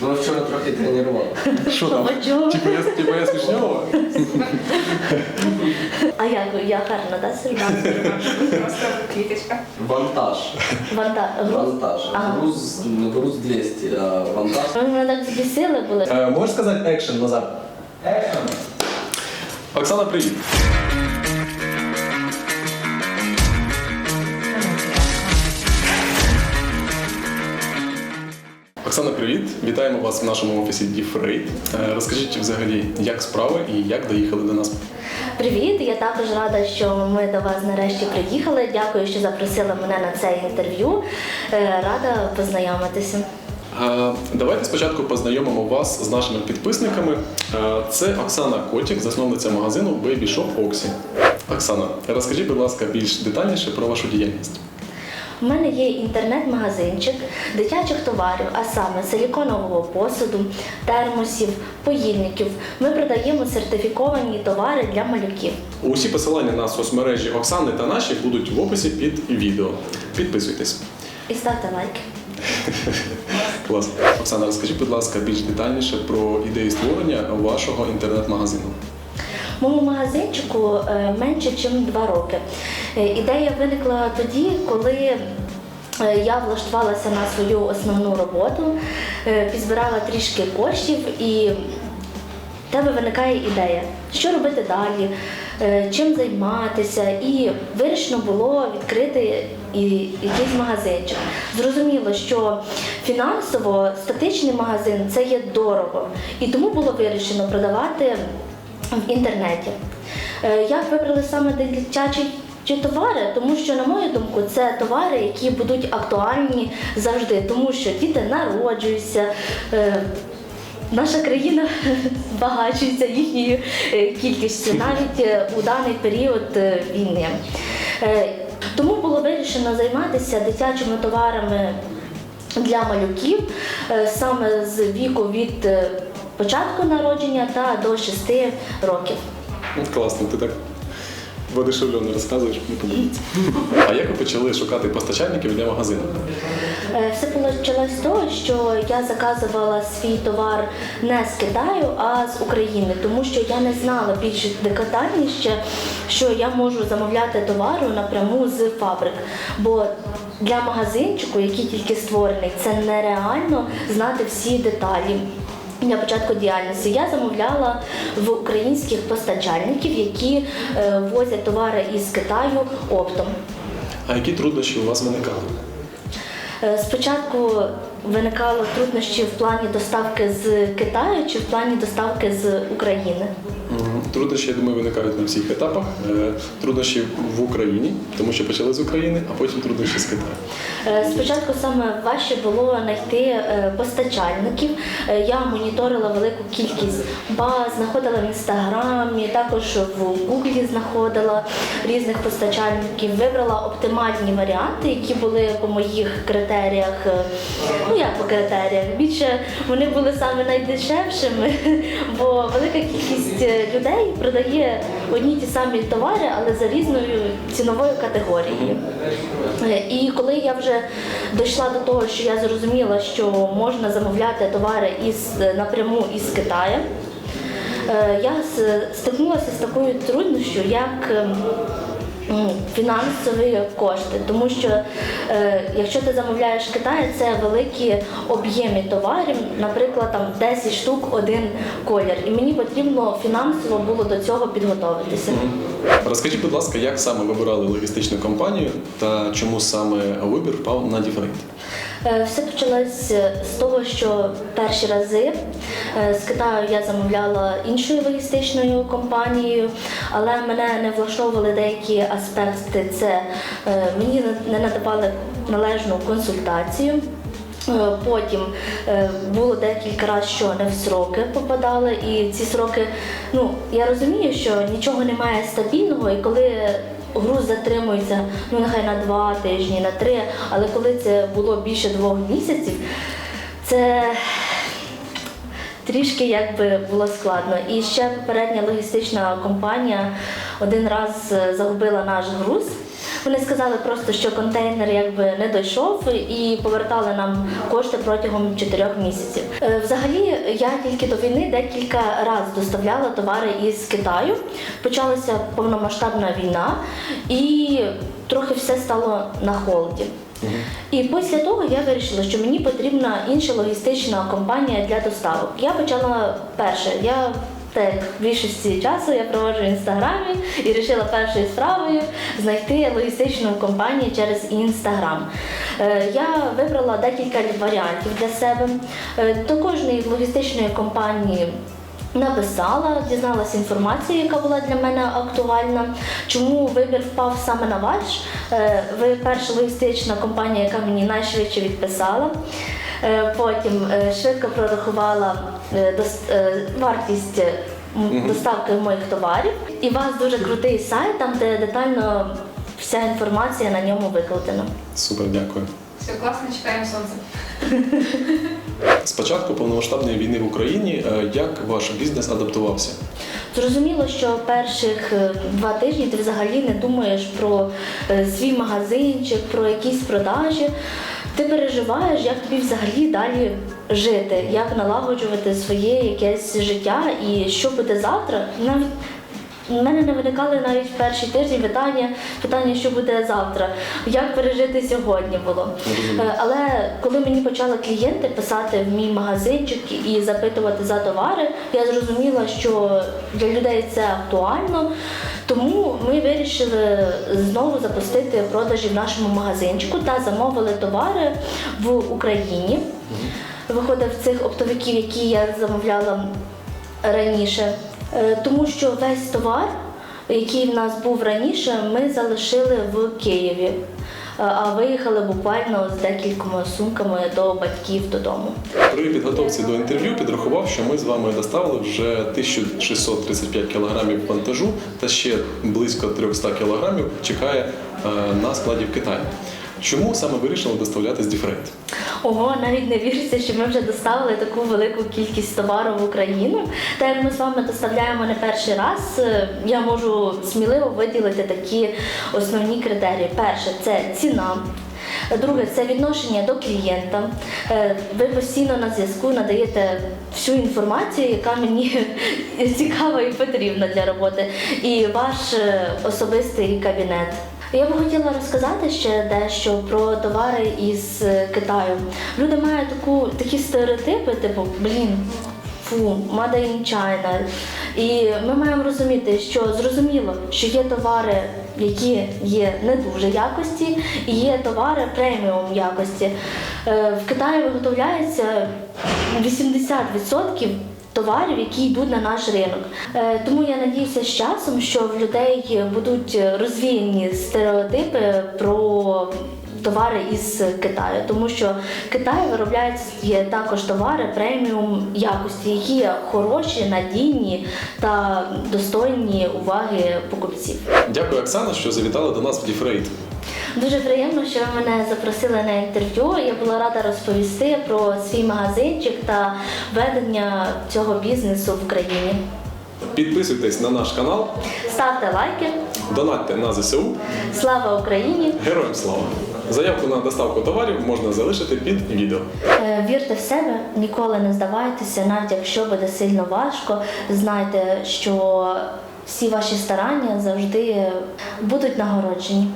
Ну, вчора трохи тренував. Що там? А чого? Типу я, типу я смішнього? А як я гарно, да, сержант? Просто квіточка. Вантаж. Ванта... груз? Вантаж. Ага. Груз, не груз 200, а вантаж. Ви мене так збісили були. Е, можеш сказати екшен, Назар? Екшен. Оксана, привіт. Оксана, привіт! Вітаємо вас в нашому офісі Діфрейт. Розкажіть взагалі, як справи і як доїхали до нас? Привіт! Я також рада, що ми до вас нарешті приїхали. Дякую, що запросили мене на це інтерв'ю. Е, Рада познайомитися. Е, Давайте спочатку познайомимо вас з нашими підписниками. Е, Це Оксана Котік, засновниця магазину Baby Shop Oxy. Оксана, розкажіть, будь ласка, більш детальніше про вашу діяльність. У мене є інтернет-магазинчик дитячих товарів, а саме силіконового посуду, термосів, поїльників. Ми продаємо сертифіковані товари для малюків. Усі посилання на соцмережі Оксани та наші будуть в описі під відео. Підписуйтесь. І ставте лайки. Клас. Оксана, розкажіть, будь ласка, більш детальніше про ідею створення вашого інтернет-магазину. Моєму магазинчику е, менше, ніж два роки. Е, Ідея виникла тоді, коли е, я влаштувалася на свою основну роботу, підзбирала трішки коштів і в тебе виникає ідея, що робити далі, чим займатися, і вирішено було відкрити і якийсь магазинчик. Зрозуміло, що фінансово статичний магазин це є дорого, і тому було вирішено продавати в інтернеті. Е, Як вибрали саме дитячі товари, тому що, на мою думку, це товари, які будуть актуальні завжди, тому що діти народжуються. е, Наша країна збагачується їхньою е, кількістю навіть у даний період війни. Тому було вирішено займатися дитячими товарами для малюків саме з віку від початку народження та до 6 років. Ну, Класно, ти так воодушевлено розказуєш, мені подобається. А як ви почали шукати постачальників для магазину? Е, Все почалось з того, що я заказувала свій товар не з Китаю, а з України, тому що я не знала більш детальніше, що я можу замовляти товару напряму з фабрик. Бо для магазинчику, який тільки створений, це нереально знати всі деталі. Для початку діяльності я замовляла в українських постачальників, які е, возять товари із Китаю оптом. А які труднощі у вас виникали? Е, Спочатку виникало труднощі в плані доставки з Китаю чи в плані доставки з України. Труднощі, я думаю, виникають на всіх етапах. Е, Труднощі в Україні, тому що почали з України, а потім труднощі з Китаю. Е, Спочатку саме важче було знайти е, постачальників. Я моніторила велику кількість баз, знаходила в інстаграмі, також в Гуглі знаходила різних постачальників. Вибрала оптимальні варіанти, які були по моїх критеріях. Ну як по критеріях? Більше вони були саме найдешевшими, бо велика кількість е, людей продає одні ті самі товари, але за різною ціновою категорією. Е, І коли я вже дійшла до того, що я зрозуміла, що можна замовляти товари із напряму із Китаю, е, я стикнулася з такою труднощю, як ем, фінансові кошти, тому що е, якщо ти замовляєш Китай, це великі об'єми товарів, наприклад, там 10 штук один колір. І мені потрібно фінансово було до цього підготуватися. Розкажіть, будь ласка, як саме вибирали логістичну компанію та чому саме вибір впав на Діфрейт? Е, Все почалось з того, що перші рази е, з Китаю я замовляла іншою логістичною компанією, але мене не влаштовували деякі аспекти. Це е, мені не надавали належну консультацію. Е, Потім е, було декілька разів, що не в сроки попадали, і ці сроки, ну я розумію, що нічого немає стабільного, і коли груз затримується, ну нехай на два тижні, на три, але коли це було більше двох місяців, це трішки якби було складно. І ще попередня логістична компанія один раз е, загубила наш груз. Вони сказали просто, що контейнер якби не дійшов і повертали нам кошти протягом 4 місяців. Е, Взагалі, я тільки до війни декілька разів доставляла товари із Китаю. Почалася повномасштабна війна, і трохи все стало на холоді. І після того я вирішила, що мені потрібна інша логістична компанія для доставок. Я почала перше. Я так більшості часу я проводжу в інстаграмі і вирішила першою справою знайти логістичну компанію через інстаграм. Е, Я вибрала декілька варіантів для себе. Е, До кожної логістичної компанії Написала, дізналася інформацію, яка була для мене актуальна. Чому вибір впав саме на ваш? Е, Ви перша логістична компанія, яка мені найшвидше відписала. Потім швидко прорахувала вартість е, доставки моїх товарів. І у вас дуже крутий сайт, там де детально вся інформація на ньому викладена. Супер, дякую. Все класно, чекаємо сонце. З початку повномасштабної війни в Україні, е, як ваш бізнес адаптувався? Зрозуміло, що перших е, два тижні ти взагалі не думаєш про е, свій магазинчик, про якісь продажі. Ти переживаєш, як тобі взагалі далі жити, як налагоджувати своє якесь життя і що буде завтра. Навіть у мене не виникали навіть перші тижні питання, питання, що буде завтра, як пережити сьогодні було. Е, Але коли мені почали клієнти писати в мій магазинчик і запитувати за товари, я зрозуміла, що для людей це актуально. Тому ми вирішили знову запустити продажі в нашому магазинчику та замовили товари в Україні. Виходив цих оптовиків, які я замовляла раніше, тому що весь товар, який в нас був раніше, ми залишили в Києві, Е, а виїхали буквально з декількома сумками до батьків додому. При підготовці до інтерв'ю підрахував, що ми з вами доставили вже 1635 кілограмів вантажу та ще близько 300 кілограмів чекає е, на складі в Китаї. Чому саме вирішили доставляти з Діфрейт? Ого, навіть не віриться, що ми вже доставили таку велику кількість товару в Україну. Та як ми з вами доставляємо не перший раз, е, я можу сміливо виділити такі основні критерії. Перше це ціна. Друге, це відношення до клієнта. Е, Ви постійно на зв'язку надаєте всю інформацію, яка мені цікава і потрібна для роботи, і ваш е, особистий кабінет. Я би хотіла розказати ще дещо про товари із е, Китаю. Люди мають таку, такі стереотипи, типу, блін, фу, made in China. І ми маємо розуміти, що зрозуміло, що є товари, які є не дуже якості, і є товари преміум якості. Е, В Китаї виготовляється 80% товарів, які йдуть на наш ринок. Е, Тому я надіюся з часом, що в людей будуть розвіяні стереотипи про товари із Китаю, тому що Китай виробляє є також товари преміум якості, які хороші, надійні та достойні уваги покупців. Дякую, Оксана, що завітала до нас в Діфрейт. Дуже приємно, що ви мене запросили на інтерв'ю. Я була рада розповісти про свій магазинчик та ведення цього бізнесу в країні. Підписуйтесь на наш канал, Ставте лайки. донатьте на ЗСУ. Слава Україні! Героям слава! Заявку на доставку товарів можна залишити під відео. Е, Вірте в себе, ніколи не здавайтеся, навіть якщо буде сильно важко. Знайте, що всі ваші старання завжди будуть нагороджені.